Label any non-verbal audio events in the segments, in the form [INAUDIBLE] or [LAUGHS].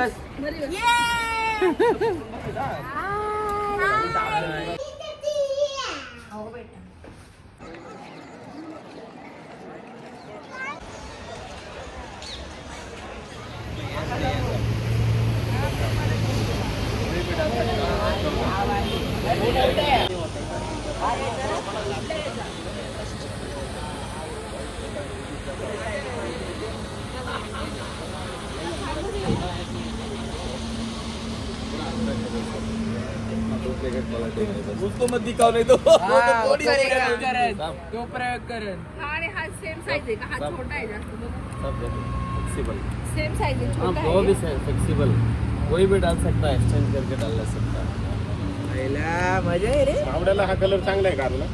Yay! [LAUGHS] उसको मत दिखाओ नहीं तो बॉडी तो प्रयोग हा आणि हा सेम साईज आहे का हा छोटा आहे जास्त फ्लेक्सिबल सेम साईज आहे हाँ छोटा वो भी फ्लेक्सिबल कोई भी डाल सकता है एक्सचेंज करके डाल सकता है पहिला मजा आहे रे आवड्याला हा कलर चांगला आहे कारला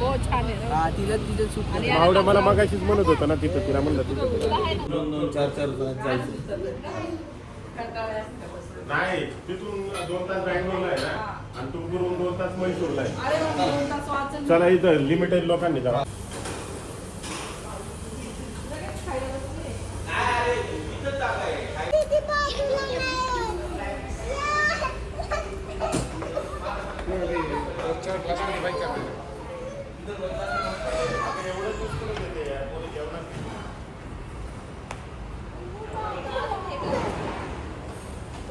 हो छान आहे ना. हा तिला तिचं आणि आवड्या मला मगाशीच म्हणत होता ना तिथं तिला म्हणलं तिथं दोन दोन चार चार जायचं नाही तिथून दोन तास बँगलोरला आहे ना. आणि तुमकडून दोन तास मैसूरला आहे. अरे मग दोन तास वाचन. चला इथं लिमिटेड लोकांनी जरा.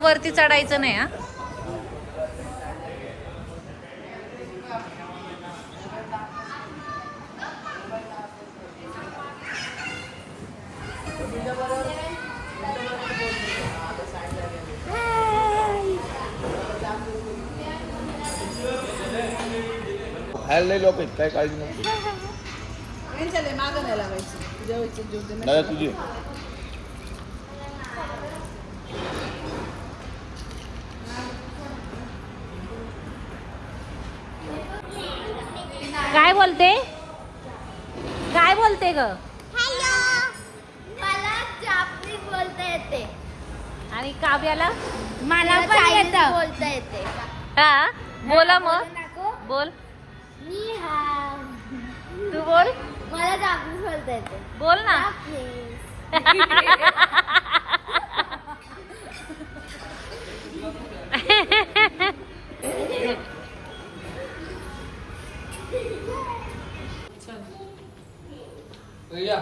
वरती चढायचं नाही हा. खायला नाही लोक काय काळजी नको. दादा तुझी. काय बोलते? काय बोलते ग? हॅलो. मला जापनीज बोलता येते. आणि काव्याला? मला पण येतं. बोलता येते. हा? बोला मग. नको. बोल. मी हा. तू बोल. मला जापनीज बोलता येते. बोल ना. जापनीज [LAUGHS] या.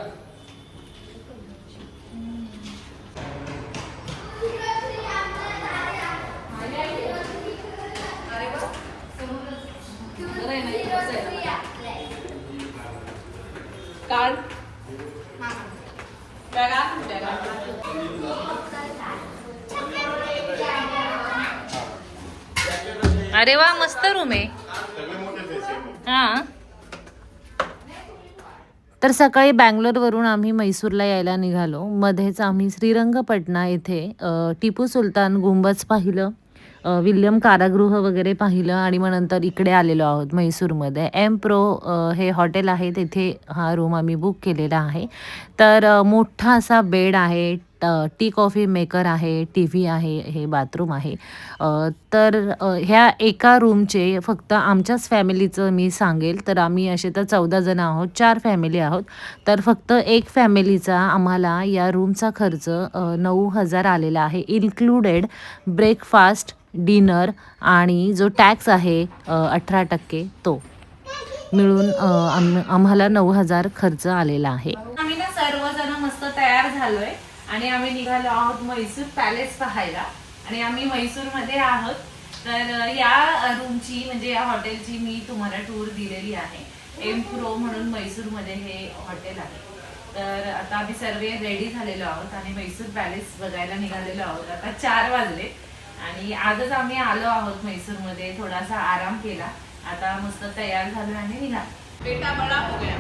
कार्ड बॅग आण, बॅग. आण. अरे वा मस्त रूम आहे. हा. तर सकाळी बँगलोरवरून आम्ही मैसूरला यायला निघालो. मध्येच आम्ही श्रीरंगपटना येथे टिपू सुलतान गुंबज पाहिलं विल्यम कारागृह वगैरे पाहिलं आणि मग नंतर इकडे आलेलो आहोत म्हैसूरमध्ये एम प्रो हे हॉटेल आहे तेथे हा रूम आम्ही बुक केलेला आहे. तर मोठा असा बेड आहे ट- टी कॉफी मेकर आहे टी व्ही आहे हे बाथरूम आहे. तर ह्या एका रूमचे फक्त आमच्याच फॅमिलीचं मी सांगेल तर आम्ही असे तर चौदा जण आहोत चार फॅमिली आहोत. तर फक्त एक फॅमिलीचा आम्हाला या रूमचा खर्च नऊ हजार आलेला आहे. इन्क्लुडेड ब्रेकफास्ट डिनर आणि जो टॅक्स आहे अठरा टक्के तो. मिळून आम आम्हाला नऊ हजार खर्च आलेला आहे. आम्ही ना सर्वजण मस्त तयार झालोय. आणि आम्ही निघालो आहोत म्हैसूर पॅलेस पाहायला. आणि आम्ही म्हैसूरमध्ये आहोत. तर या रूमची म्हणजे या हॉटेलची मी तुम्हाला टूर दिलेली आहे. एम प्रो म्हणून म्हैसूरमध्ये हे हॉटेल आहे. तर आता आम्ही सर्व रेडी झालेलो आहोत आणि म्हैसूर पॅलेस बघायला निघालेलो आहोत. आता चार वाजले. आणि आजच आम्ही आलो आहोत म्हैसूरमध्ये. थोडासा आराम केला. आता मस्त तयार झालो आणि निघालो. बेटा बडा हो गया.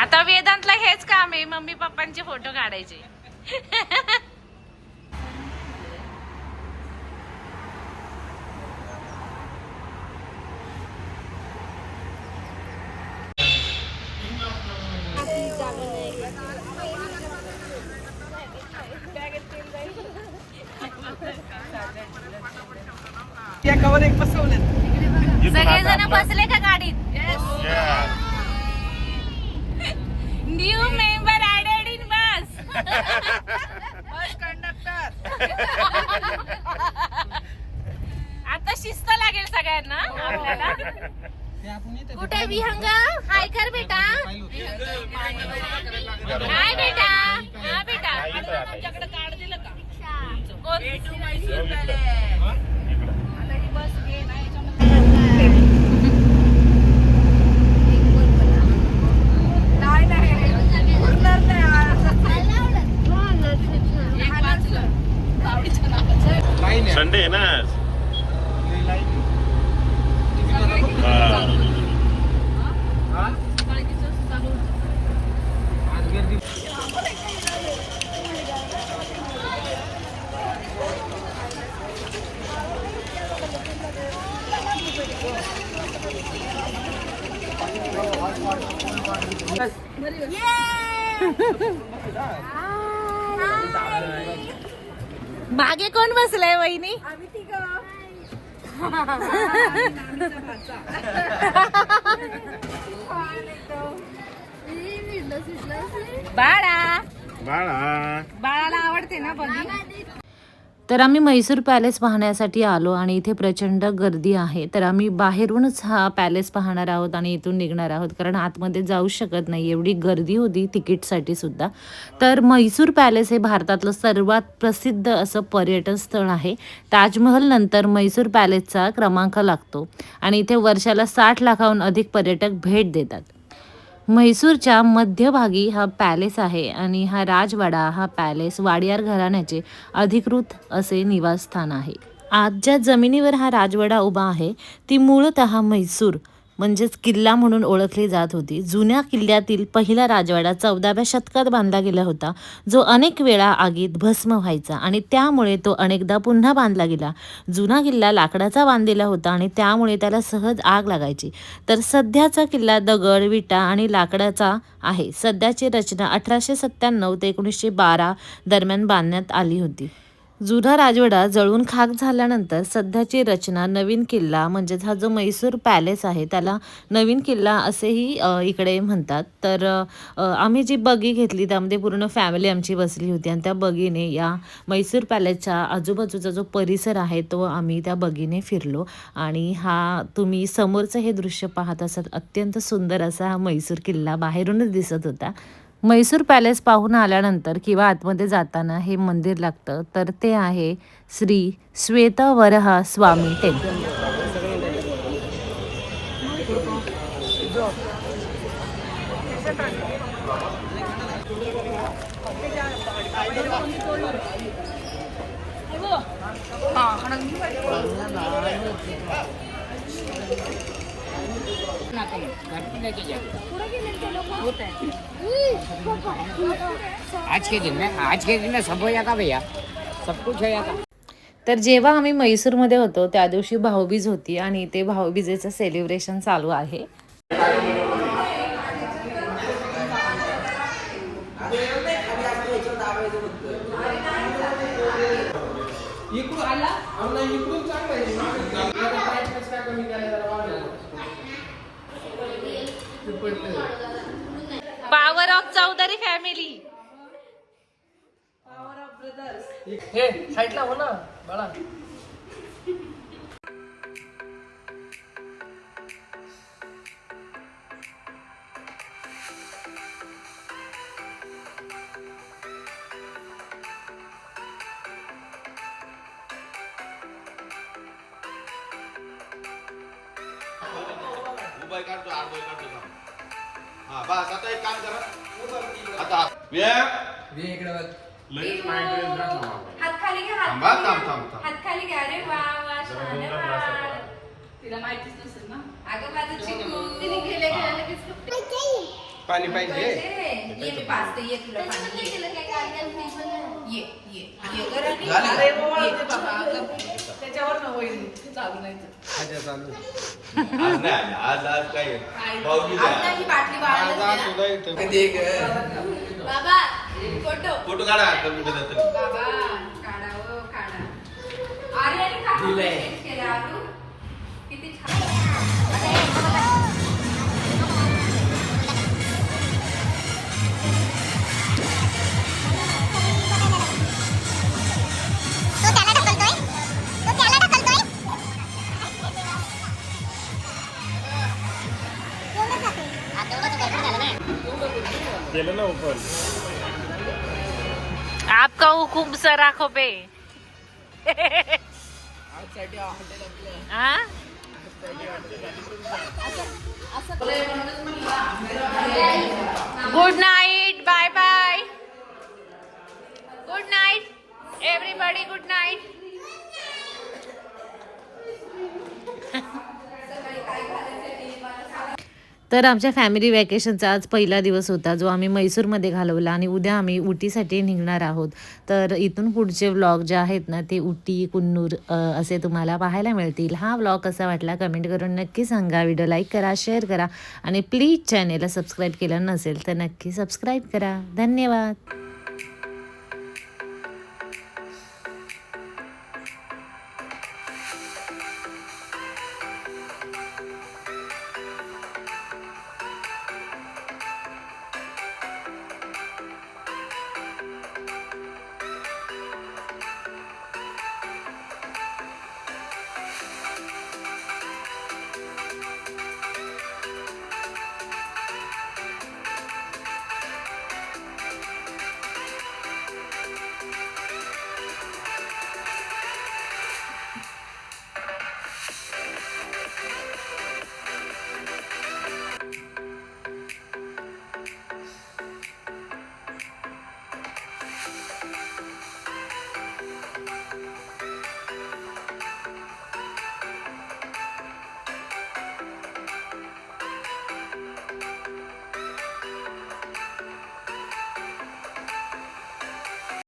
आता वेदांतला हेच काम आहे. मम्मी पप्पांचे फोटो काढायचे. सगळेजण बसले का गाडीत new member added in bus बस आता शिस्त लागेल सगळ्यांना आपल्याला कुठे विहंग हाय कर बेटा हाय बेटा हा बेटा तुमच्याकडे कार्ड दिलं का कोण? संडे आहे ना आज. हा. मागे कोण बसलाय वहिनी? बाळा. बाळा. बाळाला आवडते ना बघी? तर आम्ही म्हैसूर पॅलेस पाहण्यासाठी आलो आणि इथे प्रचंड गर्दी आहे. तर आम्ही बाहेरूनच हा पॅलेस पाहणार आहोत आणि इथून निघणार आहोत. कारण आतमध्ये जाऊ शकत नाही. एवढी गर्दी होती तिकीटसाठी सुद्धा. तर म्हैसूर पॅलेस हे भारतातलं सर्वात प्रसिद्ध असं पर्यटन स्थळ आहे. ताजमहल नंतर म्हैसूर पॅलेसचा क्रमांक लागतो. आणि इथे वर्षाला साठ लाखाहून अधिक पर्यटक भेट देतात. म्हैसूरच्या मध्यभागी हा पॅलेस आहे आणि हा राजवाडा हा पॅलेस वाडियार घराण्याचे अधिकृत असे निवासस्थान आहे. आज ज्या जमिनीवर हा राजवाडा उभा आहे. ती मूळतः म्हैसूर. म्हणजेच किल्ला म्हणून ओळखली जात होती. जुन्या किल्ल्यातील पहिला राजवाडा चौदाव्या शतकात बांधला गेला होता. जो अनेक वेळा आगीत भस्म व्हायचा आणि त्यामुळे तो अनेकदा पुन्हा बांधला गेला. जुना किल्ला लाकडाचा बांधलेला होता आणि त्यामुळे त्याला सहज आग लागायची. तर सध्याचा किल्ला दगड विटा आणि लाकडाचा आहे. सध्याची रचना अठराशे सत्त्याण्णव ते एकोणीसशे बारा दरम्यान बांधण्यात आली होती. जुना राजवाडा जळून खाक झाल्यानंतर सध्याची रचना नवीन किल्ला म्हणजेच हा जो मैसूर पॅलेस आहे त्याला नवीन किल्ला असेही इकडे म्हणतात. तर आम्ही जी बगी घेतली त्यामध्ये पूर्ण फॅमिली आमची बसली होती आणि त्या बगीने या मैसूर पॅलेसच्या आजूबाजूचा जो परिसर आहे तो आम्ही त्या बगीने फिरलो. आणि हा तुम्ही समोरचं हे दृश्य पाहत असत अत्यंत सुंदर असा हा मैसूर किल्ला बाहेरूनच दिसत होता. मैसूर पॅलेस पाहून आल्यानंतर किंवा आतमध्ये जाताना हे मंदिर लागतं तर ते आहे श्री श्वेतवरह स्वामी टेम्पल. आज के दिन में आज के दिन में सब हो जाता भैया? सब कुछ हो जाता तर जेव्हा आम्ही म्हैसूरमध्ये होतो त्या दिवशी भाऊबीज होती आणि ते भाऊबीजेचं सेलिब्रेशन चालू आहे. पॉवर ऑफ चौधरी फॅमिली हे साईडला हो ना बाळा. उभं काढतो आडवं काढतो. हा बस आता एक काम करा. आता वेळ इकडे बघ. लगेच migraine झालं मला. हात खाली घ्या हात थांबा, खाली थांब, घ्या. थांब, थांब. हात खाली घ्या रे वा वा छान. तिला माहितीच नसेल ना. अगं माझं चिकू. तिने गेले गेले लगेच पाणी पाहिजे? पाहिजे ये मी पाचते ये तुला पाणी. ये ये. ये बाबा, बाबा, त्याच्यावर न होईल. चालू नाही तर. अच्छा चालू. आज नाही आले. आज आज काय आज आहे. नाही, ही बाटली. कधी एक बाबा फोटो. फोटो काढा बाबा काढा अरे अरे दिलंय. केलं केलं ना ओपन आपका हुकुम सर आंखों good night bye bye good night everybody good night तर आमच्या फॅमिली वॅकेशनचा आज पहिला दिवस होता जो आम्ही मैसूरमध्ये घालवला आणि उद्या आम्ही उटीसाठी निघणार आहोत. तर इथून पुढचे व्लॉग जे आहेत ना ते उटी कुन्नूर असे तुम्हाला पाहायला मिळतील. हा व्लॉग कसा वाटला कमेंट करून नक्की सांगा. व्हिडिओ लाईक करा शेअर करा आणि प्लीज चॅनेलला सबस्क्राईब केलं नसेल तर नक्की सबस्क्राईब करा. धन्यवाद.